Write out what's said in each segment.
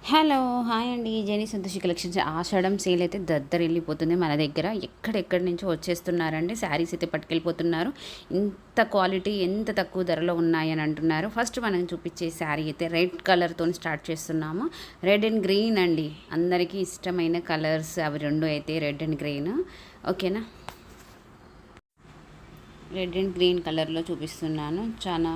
Hello hi అండి. Jeni Santoshi collections Ashadham sale అయితే దద్దరు వెళ్ళిపోతుంది మన దగ్గర. ఎక్కడెక్కడి నుంచో వచ్చేస్తున్నారండి. శారీస్ అయితే పట్టుకెళ్ళిపోతున్నారు. ఇంత క్వాలిటీ ఎంత తక్కువ ధరలో ఉన్నాయని అంటున్నారు. ఫస్ట్ మనం చూపించే శారీ అయితే రెడ్ కలర్తో స్టార్ట్ చేస్తున్నాము. రెడ్ అండ్ గ్రీన్ అండి. అందరికీ ఇష్టమైన కలర్స్ అవి రెండు అయితే రెడ్ అండ్ గ్రీన్. ఓకేనా? రెడ్ అండ్ గ్రీన్ కలర్లో చూపిస్తున్నాను. చాలా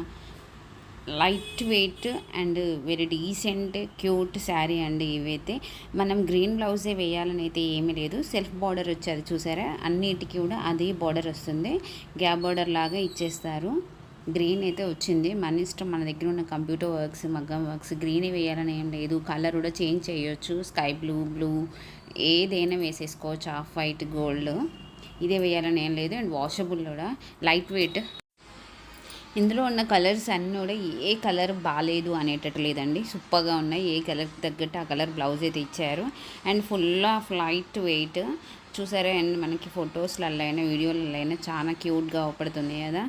light weight and very decent cute sari అండి ఇవైతే. మనం గ్రీన్ బ్లౌజే వేయాలని అయితే ఏమీ లేదు. సెల్ఫ్ బార్డర్ వచ్చేది చూసారా? అన్నిటికీ కూడా అదే బార్డర్ వస్తుంది. గ్యాప్ బార్డర్ లాగా ఇచ్చేస్తారు. గ్రీన్ అయితే వచ్చింది. మన ఇష్టం మన దగ్గర ఉన్న కంప్యూటర్ వర్క్స్ మగ్గం వర్క్స్ గ్రీన్ వేయాలని ఏం లేదు. కలర్ కూడా చేంజ్ చేయొచ్చు. స్కై బ్లూ బ్లూ ఏదైనా వేసేసుకోవచ్చు. ఆఫ్ వైట్ గోల్డ్ ఇదే వేయాలని ఏం లేదు. అండ్ వాషబుల్ కూడా. లైట్ వెయిట్ ఇందులో ఉన్న కలర్స్ అన్నీ కూడా ఏ కలర్ బాగాలేదు అనేటట్టు లేదండి. సూపర్గా ఉన్నాయి. ఏ కలర్ తగ్గట్టు ఆ కలర్ బ్లౌజ్ అయితే ఇచ్చారు and full of light weight. చూసారా అండ్ మనకి ఫొటోస్లలో అయినా వీడియోలలో అయినా చాలా క్యూట్గా అవపడుతుంది కదా.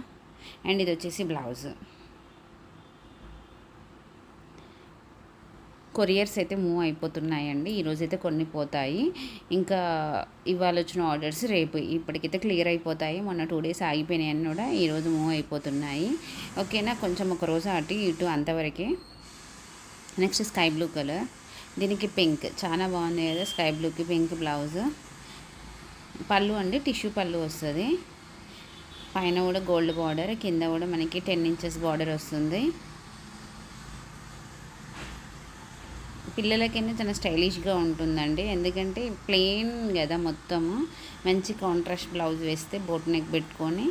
అండ్ ఇది వచ్చేసి బ్లౌజ్. కొరియర్స్ అయితే మూవ్ అయిపోతున్నాయండి. ఈరోజు అయితే కొన్ని పోతాయి. ఇంకా ఇవాళ వచ్చిన ఆర్డర్స్ రేపు ఇప్పటికైతే క్లియర్ అయిపోతాయి. మొన్న టూ డేస్ ఆగిపోయినాయి కూడా ఈరోజు మూవ్ అయిపోతున్నాయి. ఓకేనా? కొంచెం ఒక రోజు అటు ఇటు అంతవరకే. Next sky blue colour. దీనికి పింక్. చాలా బాగుంది కదా స్కై బ్లూకి పింక్ బ్లౌజ్. పళ్ళు అండి టిష్యూ పళ్ళు వస్తుంది. పైన కూడా గోల్డ్ బార్డర్ కింద కూడా మనకి టెన్ ఇంచెస్ బార్డర్ వస్తుంది. పిల్లలకైనా చాలా స్టైలిష్గా ఉంటుందండి. ఎందుకంటే ప్లెయిన్ కదా మొత్తము మంచి కాంట్రాస్ట్ బ్లౌజ్ వేస్తే బోట్ నెక్ పెట్టుకొని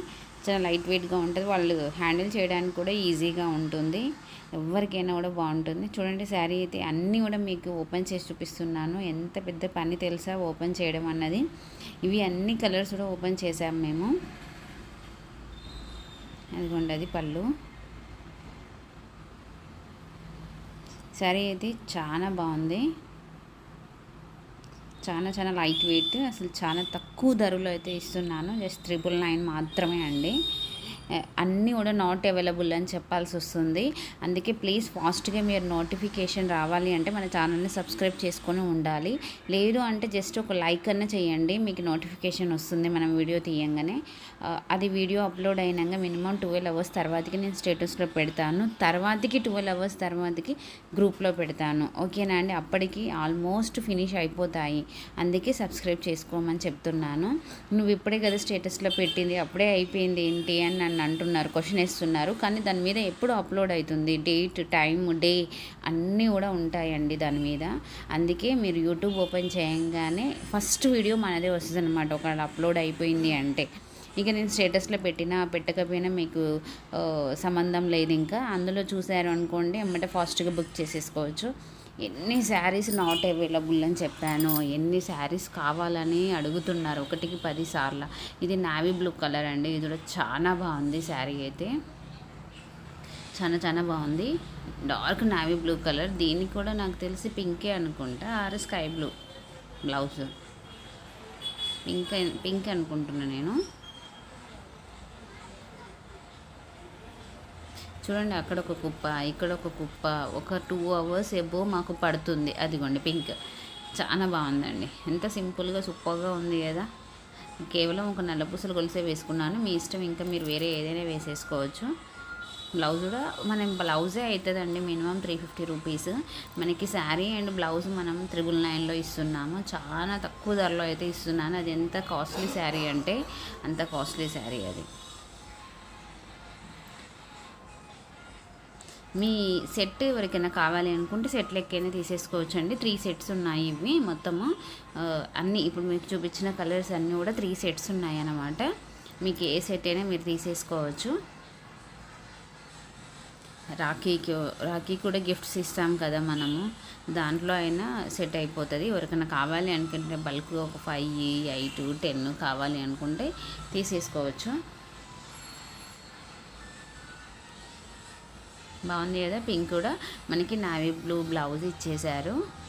చాలా లైట్ వెయిట్గా ఉంటుంది. వాళ్ళు హ్యాండిల్ చేయడానికి కూడా ఈజీగా ఉంటుంది. ఎవరికైనా కూడా బాగుంటుంది. చూడండి శారీ అయితే అన్నీ కూడా మీకు ఓపెన్ చేసి చూపిస్తున్నాను. ఎంత పెద్ద పని తెలుసా ఓపెన్ చేయడం అన్నది. ఇవి అన్ని కలర్స్ కూడా ఓపెన్ చేసాము మేము. అదిగోండి అది పళ్ళు. శారీ అయితే చాలా బాగుంది. చాలా చాలా లైట్ వెయిట్ అసలు చాలా తక్కువ ధరలో అయితే ఇస్తున్నాను. జస్ట్ త్రిబుల్ నైన్ మాత్రమే అండి. అన్నీ కూడా నాట్ అవైలబుల్ అని చెప్పాల్సి వస్తుంది. అందుకే ప్లీజ్ ఫాస్ట్గా మీరు నోటిఫికేషన్ రావాలి అంటే మన ఛానల్ని సబ్స్క్రైబ్ చేసుకొని ఉండాలి. లేదు అంటే జస్ట్ ఒక లైక్ అన్న చేయండి మీకు నోటిఫికేషన్ వస్తుంది మనం వీడియో తీయంగానే. అది వీడియో అప్లోడ్ అయినాక మినిమం ట్వెల్వ్ అవర్స్ తర్వాతకి నేను స్టేటస్లో పెడతాను. తర్వాతకి ట్వెల్వ్ అవర్స్ తర్వాతకి గ్రూప్లో పెడతాను. ఓకేనా అండి? అప్పటికి ఆల్మోస్ట్ ఫినిష్ అయిపోతాయి. అందుకే సబ్స్క్రైబ్ చేసుకోమని చెప్తున్నాను. నువ్వు ఇప్పుడే కదా స్టేటస్లో పెట్టింది అప్పుడే అయిపోయింది ఏంటి అని నన్ను అంటున్నారు క్వశ్చన్ వేస్తున్నారు. కానీ దాని మీద ఎప్పుడు అప్లోడ్ అవుతుంది? డేట్ టైం డే అన్నీ కూడా ఉంటాయండి దాని మీద. అందుకే మీరు యూట్యూబ్ ఓపెన్ చేయంగానే ఫస్ట్ వీడియో మనదే వస్తుంది అనమాట ఒకవేళ అప్లోడ్ అయిపోయింది అంటే. ఇక నేను స్టేటస్లో పెట్టినా పెట్టకపోయినా మీకు సంబంధం లేదు ఇంకా. అందులో చూసారు అనుకోండి ఎమ్మటే ఫాస్ట్గా బుక్ చేసేసుకోవచ్చు. ఎన్ని శారీస్ నాట్ అవైలబుల్ అని చెప్పాను. ఎన్ని శారీస్ కావాలని అడుగుతున్నారు. ఒకటికి పది సార్లు. ఇది నావీ బ్లూ కలర్ అండి. ఇది కూడా చాలా బాగుంది శారీ అయితే. చాలా చాలా బాగుంది. Dark navy blue colour. దీనికి కూడా నాకు తెలిసి పింకే అనుకుంటా. Or sky blue blouse. Pink pink అనుకుంటున్నా నేను. చూడండి అక్కడ ఒక కుప్ప ఇక్కడ ఒక కుప్ప ఒక టూ అవర్స్ ఎబో మాకు పడుతుంది. అదిగోండి పింక్. చాలా బాగుందండి. ఎంత సింపుల్గా సూపర్గా ఉంది కదా. కేవలం ఒక నల్ల గొలిసే వేసుకున్నాను. మీ ఇష్టం ఇంకా మీరు వేరే ఏదైనా వేసేసుకోవచ్చు. బ్లౌజ్ కూడా మనం బ్లౌజే అవుతుందండి మినిమం త్రీ ఫిఫ్టీ రూపీస్ మనకి శారీ అండ్ బ్లౌజ్ మనం త్రిబుల్ నైన్లో ఇస్తున్నాము. చాలా తక్కువ ధరలో అయితే ఇస్తున్నాను. అది ఎంత కాస్ట్లీ శారీ అంటే అంత కాస్ట్లీ శారీ అది. మీ సెట్ ఎవరికైనా కావాలి అనుకుంటే సెట్ లెక్కైనా తీసేసుకోవచ్చు అండి త్రీ సెట్స్ ఉన్నాయి ఇవి మొత్తము. అన్నీ ఇప్పుడు మీకు చూపించిన కలర్స్ అన్నీ కూడా త్రీ సెట్స్ ఉన్నాయి అన్నమాట. మీకు ఏ సెట్ అయినా మీరు తీసేసుకోవచ్చు. రాఖీకి రాఖీ కూడా గిఫ్ట్స్ ఇస్తాం కదా మనము. దాంట్లో అయినా సెట్ అయిపోతుంది. ఎవరికైనా కావాలి అనుకుంటే బల్క్ ఒక ఫైవ్ ఎయిట్ టెన్ కావాలి అనుకుంటే తీసేసుకోవచ్చు. బాగుంది కదా. పింక్ కూడా మనకి నావీ బ్లూ బ్లౌజ్ ఇచ్చేశారు.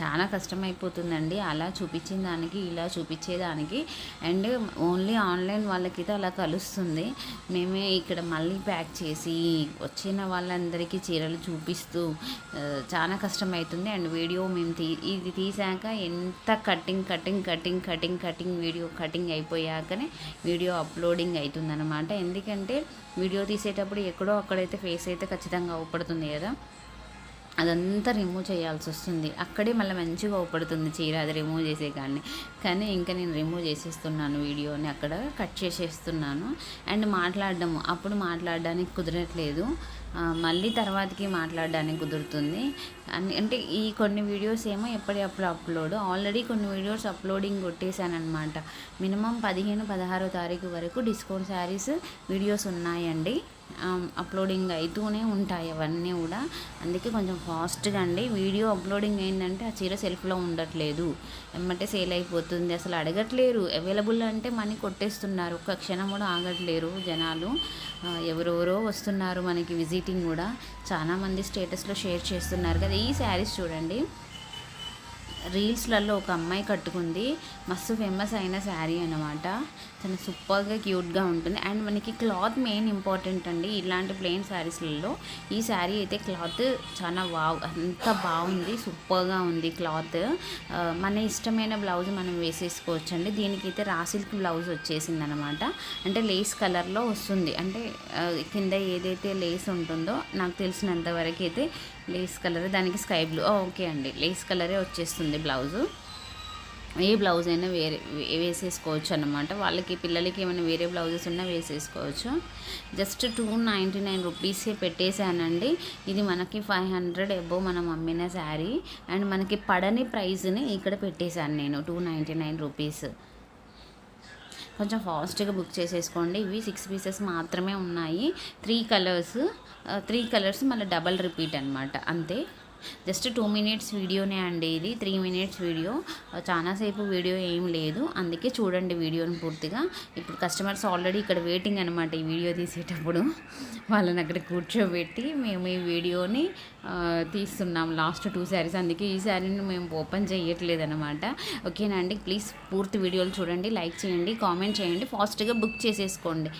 చాలా కష్టమైపోతుందండి. అలా చూపించిన దానికి ఇలా చూపించేదానికి అండ్ ఓన్లీ ఆన్లైన్ వాళ్ళకైతే అలా కలుస్తుంది. మేమే ఇక్కడ మళ్ళీ ప్యాక్ చేసి వచ్చిన వాళ్ళందరికీ చీరలు చూపిస్తూ చాలా కష్టమవుతుంది అండ్ వీడియో మేము తీ ఇది తీసాక ఎంత cutting cutting cutting cutting cutting video cutting అయిపోయాకనే video uploading అవుతుందన్నమాట ఎందుకంటే వీడియో తీసేటప్పుడు ఎక్కడో అక్కడైతే ఫేస్ అయితే ఖచ్చితంగా అవుపడుతుంది కదా. అదంతా రిమూవ్ చేయాల్సి వస్తుంది. అక్కడే మళ్ళీ మంచిగా ఉపడుతుంది చీర అది రిమూవ్ చేసే కానీ కానీ ఇంకా నేను రిమూవ్ చేసేస్తున్నాను వీడియోని అక్కడ కట్ చేసేస్తున్నాను. అండ్ మాట్లాడడం అప్పుడు మాట్లాడడానికి కుదరట్లేదు. మళ్ళీ తర్వాతకి మాట్లాడడానికి కుదురుతుంది. అన్ని అంటే ఈ కొన్ని వీడియోస్ ఏమో ఎప్పటికప్పుడు అప్లోడ్ ఆల్రెడీ కొన్ని వీడియోస్ అప్లోడింగ్ కొట్టేశాను అనమాట మినిమం పదిహేను పదహారో తారీఖు వరకు డిస్కౌంట్ శారీస్ వీడియోస్ ఉన్నాయండి. అప్లోడింగ్ అవుతూనే ఉంటాయి అవన్నీ కూడా. అందుకే కొంచెం ఫాస్ట్గా అండి. వీడియో అప్లోడింగ్ అయిందంటే ఆ చీర సెల్ఫ్లో ఉండట్లేదు. ఎమ్మటే సేల్ అయిపోతుంది. అసలు అడగట్లేరు. అవైలబుల్ అంటే మనీ కొట్టేస్తున్నారు. ఒక్క క్షణం కూడా ఆగట్లేరు జనాలు. ఎవరెవరో వస్తున్నారు మనకి విజిటింగ్ కూడా. చాలామంది స్టేటస్లో షేర్ చేస్తున్నారు కదా. ఈ శారీస్ చూడండి. రీల్స్లలో ఒక అమ్మాయి కట్టుకుంది. మస్తు ఫేమస్ అయిన శారీ అనమాట చాలా సూపర్గా క్యూట్గా ఉంటుంది. అండ్ మనకి క్లాత్ మెయిన్ ఇంపార్టెంట్ అండి ఇలాంటి ప్లెయిన్ శారీస్లలో. ఈ శారీ అయితే క్లాత్ చాలా వావ్ అంత బాగుంది సూపర్గా ఉంది క్లాత్. మన ఇష్టమైన బ్లౌజ్ మనం వేసేసుకోవచ్చు అండి దీనికైతే రా సిల్క్ బ్లౌజ్ వచ్చేసింది అనమాట అంటే లేస్ కలర్లో వస్తుంది. అంటే కింద ఏదైతే లేస్ ఉంటుందో నాకు తెలిసినంత వరకు అయితే లేస్ కలర్ దానికి స్కై బ్లూ ఓకే అండి. లేస్ కలరే వచ్చేస్తుంది. బ్లౌజు. ఏ బ్లౌజ్ అయినా వేరే వేసేసుకోవచ్చు అనమాట వాళ్ళకి పిల్లలకి ఏమైనా వేరే బ్లౌజెస్ ఉన్నా వేసేసుకోవచ్చు. జస్ట్ టూ నైంటీ నైన్ రూపీసే పెట్టేశానండి. ఇది మనకి ఫైవ్ హండ్రెడ్ ఎబో మనం అమ్మిన శారీ. అండ్ మనకి పడని ప్రైస్ని ఇక్కడ పెట్టేశాను నేను టూ నైంటీ నైన్ రూపీస్. కొంచెం ఫాస్ట్గా బుక్ చేసేసుకోండి. ఇవి సిక్స్ పీసెస్ మాత్రమే ఉన్నాయి. త్రీ కలర్స్ త్రీ కలర్స్ మళ్ళీ డబల్ రిపీట్ అనమాట అంతే. జస్ట్ టూ మినిట్స్ వీడియోనే అండి ఇది త్రీ మినిట్స్ వీడియో. చాలాసేపు వీడియో ఏం లేదు. అందుకే చూడండి వీడియోని పూర్తిగా. ఇప్పుడు కస్టమర్స్ ఆల్రెడీ ఇక్కడ వెయిటింగ్ అనమాట ఈ వీడియో తీసేటప్పుడు. వాళ్ళని అక్కడ కూర్చోబెట్టి మేము ఈ వీడియోని తీస్తున్నాం. లాస్ట్ టూ శారీస్ అందుకే ఈ శారీని మేము ఓపెన్ చేయట్లేదు అనమాట ఓకేనా అండి ప్లీజ్ పూర్తి వీడియోలు చూడండి. లైక్ చేయండి కామెంట్ చేయండి. ఫాస్ట్గా బుక్ చేసేసుకోండి.